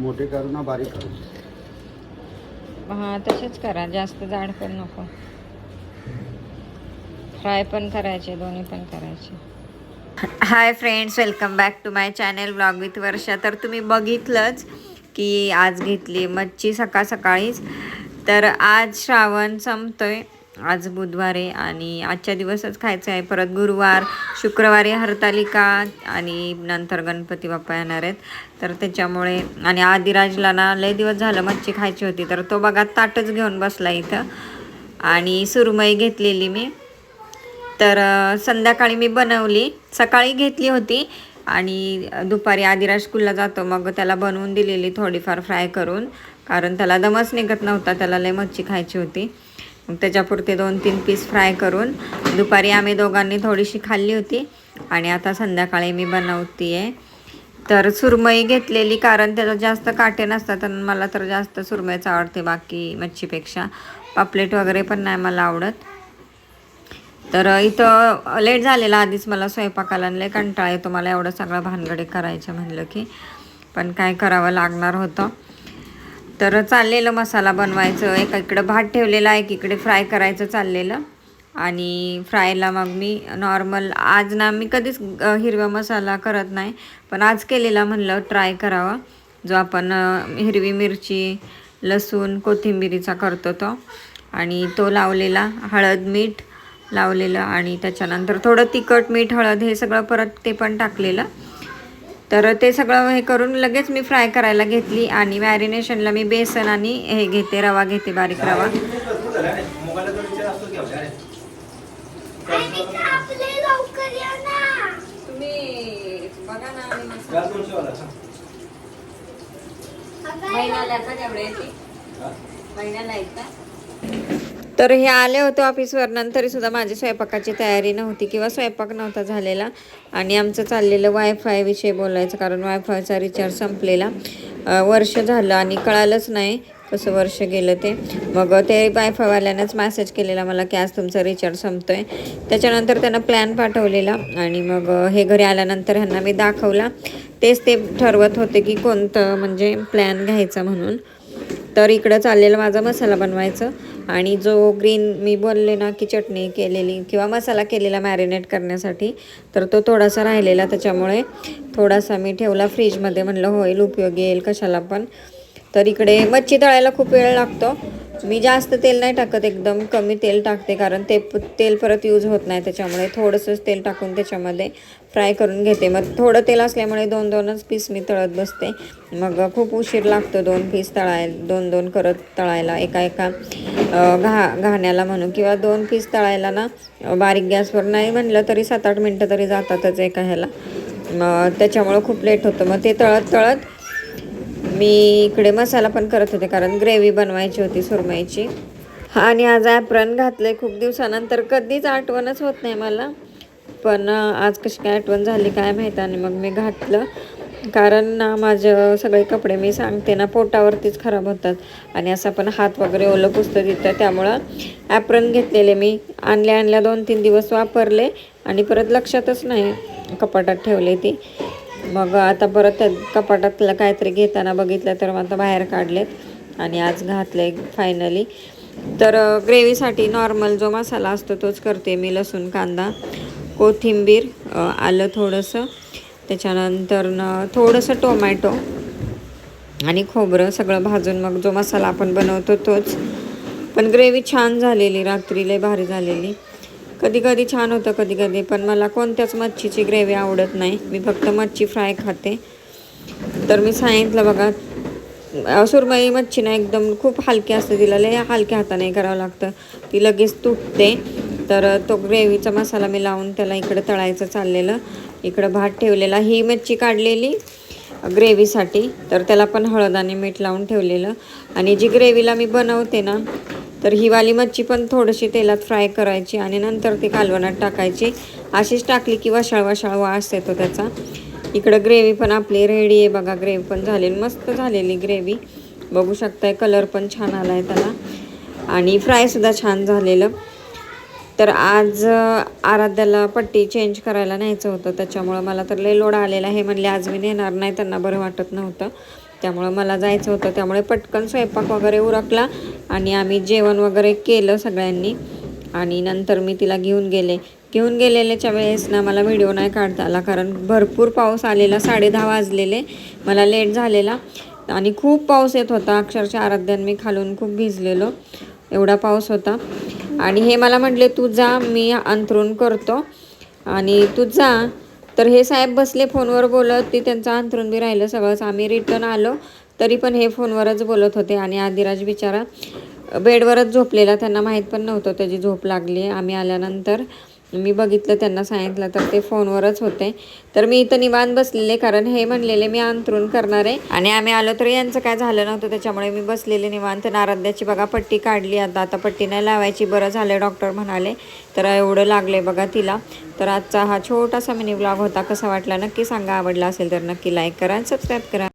मोठे करू ना बारीक करू. हां तसेच करा. जास्त जाड पण नको. फ्राय पण करायचे दोन्ही पण करायचे. Hi friends welcome back to my channel blog with Varsha तर तुम्ही बघितलंच की आज घेतली मच्छी सकाळ सकाळीच. तर आज श्रावण संपतोय. आज बुधवार आहे आणि आजच्या दिवसच खायचं आहे. परत गुरुवार शुक्रवारी हरतालिका आणि नंतर गणपती बाप्पा येणार आहेत. तर त्याच्यामुळे आणि आदिराजला ना लय दिवस झालं मच्छी खायची होती. तर तो बघा ताटच घेऊन बसला इथं. आणि सुरमई घेतलेली मी. तर संध्याकाळी मी बनवली. सकाळी घेतली होती. आणि दुपारी आदिराज स्कूलला जातो. मग त्याला बनवून दिलेली थोडीफार फ्राय करून. कारण त्याला दमच निघत नव्हता. त्याला लय मच्छी खायची होती. मग त्याच्यापुरते दोन तीन पीस फ्राय करून दुपारी आम्ही दोघांनी थोडीशी खाल्ली होती आणि आता संध्याकाळी मी बनवते आहे तर सुरमई घेतलेली कारण त्याला जास्त काटे नसतात आणि मला तर जास्त सुरमईच आवडते बाकी मच्छीपेक्षा. पापलेट वगैरे पण नाही मला आवडत. तर इथं लेट झालेला आधीच मला स्वयंपाकाला लय कंटाळा येतो. मला एवढं सगळं भानगडे करायचं म्हणलं की पण काय करावं लागणार होतं. तर चाललेलं मसाला बनवायचं. एका इकडं भात ठेवलेला एक इकडे फ्राय करायचं चाललेलं. आणि फ्रायला मग मी नॉर्मल आज ना मी कधीच हिरवा मसाला करत नाही. पण आज केलेला म्हणलं ट्राय करावा. जो आपण हिरवी मिरची लसूण कोथिंबिरीचा करतो तो. आणि तो लावलेला हळद मीठ लावलेलं. आणि त्याच्यानंतर थोडं तिखट मीठ हळद हे सगळं परत ते पण टाकलेलं. तर ते सगळं हे करून लगेच मी फ्राय करायला घेतली आणि मॅरिनेशनला मी बेसन आणि हे घेते रवा घेते बारीक रवा. महिन्याला महिन्याला तर हे आले होते ऑफिसवर तरीसुद्धा माझी स्वयंपाकाची तयारी नव्हती किंवा स्वयंपाक नव्हता झालेला. आणि आमचं चाललेलं वायफाय विषयी बोलायचं कारण वायफायचा रिचार्ज संपलेला. वर्ष झालं आणि कळालंच नाही कसं वर्ष गेलं ते. मग ते वायफायवाल्यानंच मॅसेज केलेला मला की आज तुमचा रिचार्ज संपतोय. त्याच्यानंतर त्यांना प्लॅन पाठवलेला आणि मग हे घरी आल्यानंतर ह्यांना मी दाखवला. तेच ते ठरवत होते की कोणतं म्हणजे प्लॅन घ्यायचा म्हणून. तर इकडं चाललेलं माझा मसाला बनवायचं. आणि जो ग्रीन मी बोलले ना की चटणी केलेली किंवा मसाला केलेला मॅरिनेट करण्यासाठी तर तो थोडासा राहिलेला त्याच्यामुळे थोडासा मी ठेवला फ्रीजमध्ये म्हणलं होईल उपयोगी येईल कशाला पण. तर इकडे मच्छी तळायला खूप वेळ लागतो. मी जास्त तेल नाही टाकत एकदम कमी तेल टाकते कारण ते तेल परत यूज होत नाही त्याच्यामुळे. थोडंसंच तेल टाकून त्याच्यामध्ये फ्राय करून घेते. मग थोडं तेल असल्यामुळे दोन दोनच पीस मी तळत बसते. मग खूप उशीर लागतो दोन पीस तळाय दोन दोन करत तळायला. एका एका घा घाण्याला म्हणू किंवा दोन पीस तळायला ना बारीक गॅसवर नाही म्हणलं तरी सात आठ मिनटं तरी जातातच एका ह्याला. मग त्याच्यामुळं खूप लेट होतं. मग ते तळत तळत मी इकडे मसाला पण करत होते कारण ग्रेव्ही बनवायची होती सुरमईची. आणि आज ॲप्रन घातलं आहे खूप दिवसानंतर कधीच आठवणच होत नाही मला. पण आज कशी काय आठवण झाली काय माहीत आणि मग मी घातलं. कारण ना माझं सगळे कपडे मी सांगते ना पोटावरतीच खराब होतात. आणि असं पण हात वगैरे ओलं पुसतं तिथं त्यामुळं ॲप्रन घेतलेले मी. आणल्या आणल्या दोन तीन दिवस वापरले आणि परत लक्षातच नाही कपाटात ठेवले ती. मग आता परत त्या कपाटातलं काहीतरी घेताना बघितलं तर मग आता बाहेर काढलेत आणि आज घातले फायनली तर ग्रेव्हीसाठी नॉर्मल जो मसाला असतो तोच करते मी लसूण कांदा कोथिंबीर आलं थोडंसं. त्याच्यानंतर न थोडंसं टोमॅटो आणि खोबरं सगळं भाजून मग जो मसाला आपण बनवतो तोच. पण ग्रेव्ही छान झालेली रात्री लय भारी झालेली. कधी कधी छान होतं कधी कधी पण मला कोणत्याच मच्छीची ग्रेव्ही आवडत नाही. मी फक्त मच्छी फ्राय खाते. तर मी सांगितलं बघा सुरमई मच्छी ना एकदम खूप हलकी असते तिला लय हलक्या हाताने करावं लागतं. ती लगेच तुटते. तर तो ग्रेव्हीचा मसाला मी लावून त्याला इकडं तळायचं चाललेलं. इकडं भात ठेवलेला. ही मच्छी काढलेली ग्रेव्हीसाठी तर त्याला पण हळद आणि मीठ लावून ठेवलेलं. आणि जी ग्रेव्हीला मी बनवते ना तर ही वाली मच्छी पण थोडीशी तेलात फ्राय करायची आणि नंतर ती कालवणात टाकायची. अशीच टाकली की वशाळ वशाळ वास येतो त्याचा. इकडं ग्रेव्ही पण आपली रेडी आहे बघा. ग्रेव्ही पण झालेली मस्त झालेली ग्रेव्ही बघू शकताय कलर पण छान आला आहे त्याला. आणि फ्रायसुद्धा छान झालेलं. तर आज आराध्याला पट्टी चेंज करायला न्यायचं होतं. त्याच्यामुळं मला तर लय लोड आलेला आहे. म्हणले आज मी नेणार नाही. त्यांना बरं वाटत नव्हतं. त्यामुळं मला जायचं होतं. त्यामुळे पटकन स्वयंपाक वगैरे उरकला आणि आम्ही जेवण वगैरे केलं सगळ्यांनी. आणि नंतर मी तिला घेऊन गेले. घेऊन गेलेल्याच्या वेळेस ना मला व्हिडिओ नाही काढता आला कारण भरपूर पाऊस आलेला साडेदहा वाजलेले. मला लेट झालेला. आणि खूप पाऊस येत होता. अक्षरशः आराध्यान मी खालून खूप भिजलेलो. एवढा पाऊस होता. आणि हे मला म्हटले तू जा मी अंथरून करतो. आणि तू जा. तर हे साहेब बसले फोनवर बोलत ती त्यांचं अंथरून बी राहिलं सगळंच. आम्ही रिटर्न आलो तरी पण हे फोनवरच बोलत होते आणि आदिराज बिचारा बेडवरच झोपलेला. त्यांना माहीत पण नव्हतं त्याची झोप लागली. आम्ही आल्यानंतर मी बघितलं त्यांना सांगितलं तर ते फोनवरच होते. तर मी इथं निवांत बसलेले कारण हे म्हणलेले मी अंतरून करणार आहे. आणि आम्ही आलो तर यांचं काय झालं नव्हतं त्याच्यामुळे मी बसलेले निवांत. नाराध्याची बघा पट्टी काढली. आता आता पट्टी नाही लावायची बरं झालं डॉक्टर म्हणाले. तर एवढं लागले बघा तिला. तर आजचा हा छोटासा मिनी ब्लॉग होता कसा वाटला नक्की सांगा. आवडला असेल तर नक्की लाईक करा सबस्क्राईब करा.